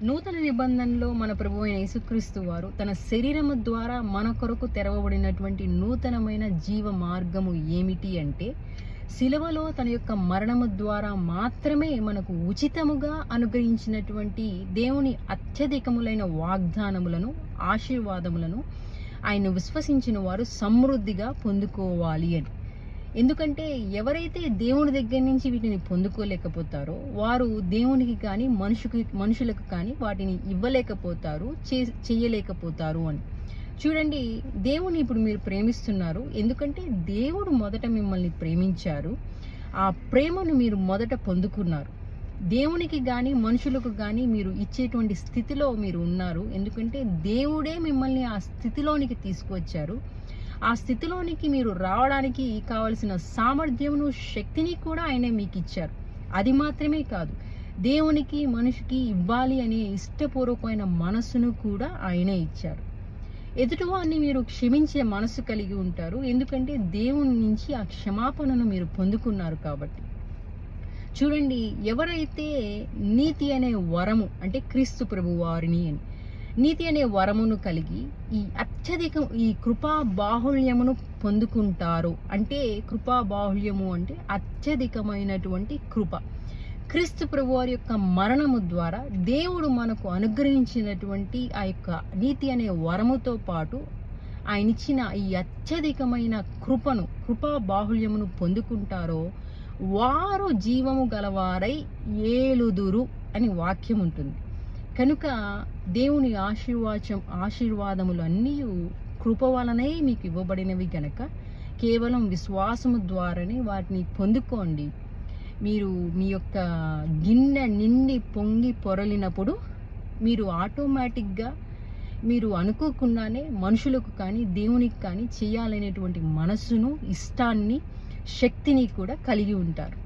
నూతన నిబంధనలో మన ప్రభు అయిన యేసుక్రీస్తు వారు తన శరీరము ద్వారా మన కొరకు తెరవబడినటువంటి నూతనమైన జీవ మార్గము ఏమిటి అంటే శిలువలో తన యొక్క మరణము ద్వారా మాత్రమే మనకు ఉచితముగా అనుగ్రహించినటువంటి దేవుని అత్యధికములైన వాగ్దానములను ఆశీర్వాదములను ఆయన విశ్వసించిన వారు సమృద్ధిగా పొందుకోవాలి అని. ఎందుకంటే ఎవరైతే దేవుని దగ్గర నుంచి వీటిని పొందుకోలేకపోతారో వారు దేవునికి కానీ మనుషుకి మనుషులకు కానీ వాటిని ఇవ్వలేకపోతారు చే చేయలేకపోతారు అని. చూడండి దేవుని ఇప్పుడు మీరు ప్రేమిస్తున్నారు. ఎందుకంటే దేవుడు మొదట మిమ్మల్ని ప్రేమించారు. ఆ ప్రేమను మీరు మొదట పొందుకున్నారు. దేవునికి కానీ మనుషులకు కానీ మీరు ఇచ్చేటువంటి స్థితిలో మీరు ఉన్నారు. ఎందుకంటే దేవుడే మిమ్మల్ని ఆ స్థితిలోనికి తీసుకువచ్చారు. ఆ స్థితిలోనికి మీరు రావడానికి కావలసిన సామర్థ్యమును శక్తిని కూడా ఆయనే మీకు ఇచ్చారు అది మాత్రమే కాదు దేవునికి మనిషికి ఇవ్వాలి అనే ఇష్టపూర్వకమైన మనస్సును కూడా ఆయనే ఇచ్చారు. ఎదుటివారిని మీరు క్షమించే మనసు కలిగి ఉంటారు ఎందుకంటే దేవుని నుంచి ఆ క్షమాపణను మీరు పొందుకున్నారు కాబట్టి. చూడండి ఎవరైతే నీతి అనే వరము అంటే క్రీస్తు ప్రభు వారిని అని నీతి అనే వరమును కలిగి ఈ అత్యధిక ఈ కృపా బాహుళ్యమును పొందుకుంటారు. అంటే కృపా బాహుళ్యము అంటే అత్యధికమైనటువంటి కృప. క్రీస్తు ప్రభు వారి యొక్క మరణము ద్వారా దేవుడు మనకు అనుగ్రహించినటువంటి ఆ యొక్క నీతి అనే వరముతో పాటు ఆయన ఇచ్చిన ఈ అత్యధికమైన కృపను కృపా బాహుళ్యమును పొందుకుంటారో వారు జీవము గలవారై ఏలుదురు అని వాక్యం ఉంటుంది కనుక దేవుని ఆశీర్వాచం ఆశీర్వాదములు అన్నీ కృప వలనే మీకు ఇవ్వబడినవి గనక కేవలం విశ్వాసము ద్వారానే వాటిని పొందుకోండి. మీరు మీ యొక్క గిన్నె నిండి పొంగి పొరలినప్పుడు మీరు ఆటోమేటిక్గా మీరు అనుకోకుండానే మనుషులకు కానీ దేవునికి కానీ చేయాలనేటువంటి మనస్సును ఇష్టాన్ని శక్తిని కూడా కలిగి ఉంటారు.